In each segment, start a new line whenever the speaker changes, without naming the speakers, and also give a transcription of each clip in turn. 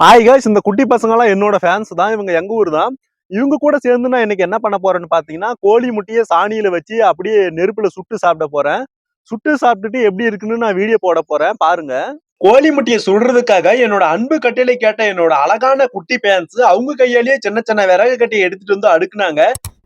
Hi guys இந்த குட்டி பசங்களாம் என்னோட ஃபேன்ஸ் தான். இவங்க எங்க ஊர் தான். இவங்க கூட சேர்ந்து நான் இன்னைக்கு என்ன பண்ண போறேன்னு பாத்தீங்கன்னா கோழி முட்டையை சாணியில வச்சு அப்படியே நெருப்புல சுட்டு சாப்பிட போறேன். சுட்டு சாப்பிட்டுட்டு எப்படி இருக்குன்னு நான் வீடியோ போட போறேன். பாருங்க. கோழி முட்டியை சுடுறதுக்காக என்னோட அன்பு கட்டையில கேட்ட என்னோட அழகான குட்டி பேன்ஸ் அவங்க கையாலேயே சின்ன சின்ன விறகு கட்டி எடுத்துட்டு வந்து அடுக்குனாங்க.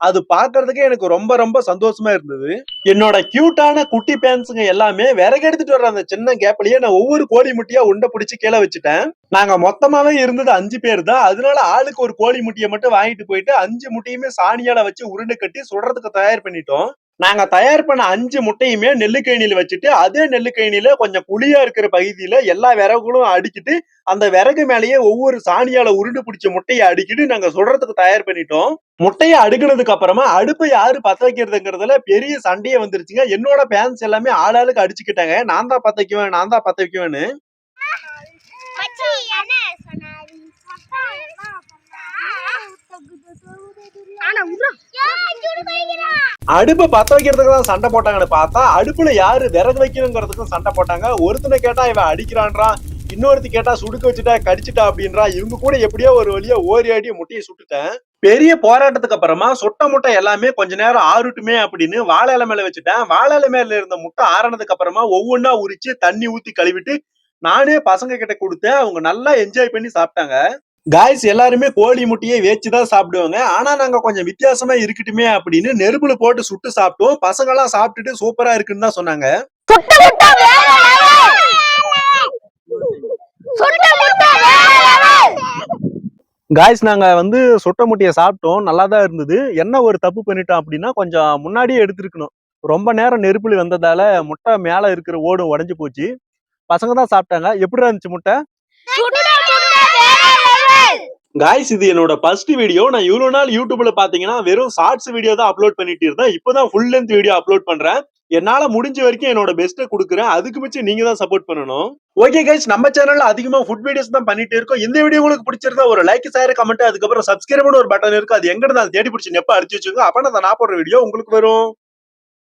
அது பாக்குறதுக்கே எனக்கு ரொம்ப ரொம்ப சந்தோஷமா இருந்தது. என்னோட கியூட்டான குட்டி பேன்ஸுங்க எல்லாமே விறகு எடுத்துட்டு வர்ற அந்த சின்ன கேப்லயே நான் ஒவ்வொரு கோழி முட்டியா உண்டை பிடிச்சி கீழே வச்சுட்டேன். நாங்க மொத்தமாவே இருந்தது அஞ்சு பேர் தான். அதனால ஆளுக்கு ஒரு கோழி முட்டியை மட்டும் வாங்கிட்டு போயிட்டு அஞ்சு முட்டையுமே சாணியால வச்சு உருண்டை கட்டி சுடுறதுக்கு தயார் பண்ணிட்டோம். நாங்க தயார் பண்ண அஞ்சு முட்டையுமே நெல்லுக்கயனில வச்சுட்டு அதே நெல்லுக்கயனில கொஞ்சம் குழியா இருக்கிற பகுதியில எல்லா விறகுகளும் அடிக்கிட்டு அந்த விறகு மேலேயே ஒவ்வொரு சாணியால உருண்டு பிடிச்ச முட்டையை அடிக்கிட்டு நாங்க சுடுறதுக்கு தயார் பண்ணிட்டோம். முட்டையை அடுக்குனதுக்கு அப்புறமா அடுப்பை யாரு பத்த வைக்கிறதுங்கிறதுல பெரிய சண்டையே வந்துருச்சுங்க. என்னோட பேன்ஸ் எல்லாமே ஆளாளுக்கு அடிச்சுக்கிட்டாங்க. நான் தான் பத்த வைக்குவேன் நான் தான் பத்த வைக்குவேன்னு. அடுப்பை பத்த வைக்கிறதுக்கு தான் சண்டை போட்டாங்கன்னு பார்த்தா அடுப்புல யாரு விறகு வைக்கணுங்கிறதுக்கும் சண்டை போட்டாங்க. ஒருத்தனை கேட்டா இவன் அடிக்கிறான்றான். இன்னொருத்தி கேட்டா சுடுக்க வச்சுட்டா கடிச்சிட்டா அப்படின்றா. இவங்க கூட எப்படியோ ஒரு வழியா ஓரி ஆடி முட்டையை சுட்டுட்டேன். பெரிய போராட்டத்துக்கு அப்புறமா சுட்ட முட்டை எல்லாமே கொஞ்ச நேரம் ஆறுட்டுமே அப்படின்னு வாழை இலை மேல வச்சுட்டேன். வாழை இலை மேல இருந்த முட்டை ஆறினதுக்கு அப்புறமா ஒவ்வொன்னா உரிச்சு தண்ணி ஊத்தி கழுவிட்டு நானே பசங்க கிட்ட கொடுத்தேன். அவங்க நல்லா என்ஜாய் பண்ணி சாப்பிட்டாங்க. காய்ஸ் எல்லாருமே கோழி முட்டையை வேச்சு தான் சாப்பிடுவாங்க. ஆனா நாங்க கொஞ்சம் வித்தியாசமா இருக்கட்டுமே அப்படின்னு நெருப்புல போட்டு சுட்டு சாப்பிட்டோம். பசங்க எல்லாம் சாப்பிட்டுட்டு சூப்பரா இருக்குன்னு தான் சொன்னாங்க. காய்ஸ் நாங்க வந்து சுட்ட முட்டையை சாப்பிட்டோம். நல்லா தான் இருந்தது. என்ன ஒரு தப்பு பண்ணிட்டோம் அப்படின்னா கொஞ்சம் முன்னாடியே எடுத்திருக்கணும். ரொம்ப நேரம் நெருப்புல வந்ததால முட்டை மேல இருக்கிற ஓடும் உடைஞ்சு போச்சு. பசங்க தான் சாப்பிட்டாங்க. எப்படி இருந்துச்சு முட்டை
சுட்ட முட்டை வேற லெவல்
காய்ஸ் இது என்னோட ஃபர்ஸ்ட் வீடியோ நான் இவ்வளவு நாள் யூடியூப்ல பாத்தீங்கன்னா வெறும் ஷார்ட்ஸ் வீடியோ தான் அப்லோட் பண்ணிட்டு இருந்தேன். இப்போதான் ஃபுல் லென்த் வீடியோ அப்லோட் பண்றேன். என்னால முடிஞ்ச வரைக்கும் என்னோட பெஸ்ட்டை கொடுக்குறேன். அதுக்கு மிச்சம் நீங்க தான் சப்போர்ட் பண்ணணும். ஓகே கைஸ் நம்ம சேனல்ல அதிகமா ஃபுட் வீடியோஸ் தான் பண்ணிட்டு இருக்கோம். இந்த வீடியோ உங்களுக்கு பிடிச்சிருந்தா ஒரு லைக் ஷேர் கமெண்ட் அதுக்கப்புறம் சப்ஸ்கிரைப் ஒரு பட்டன் இருக்கு. அது எங்க இருந்தாலும் தேடி பிடிச்சி நெப்ப அடிச்சு வச்சுக்கோங்க அப்ப நான் போடுற வீடியோ உங்களுக்கு வரும்.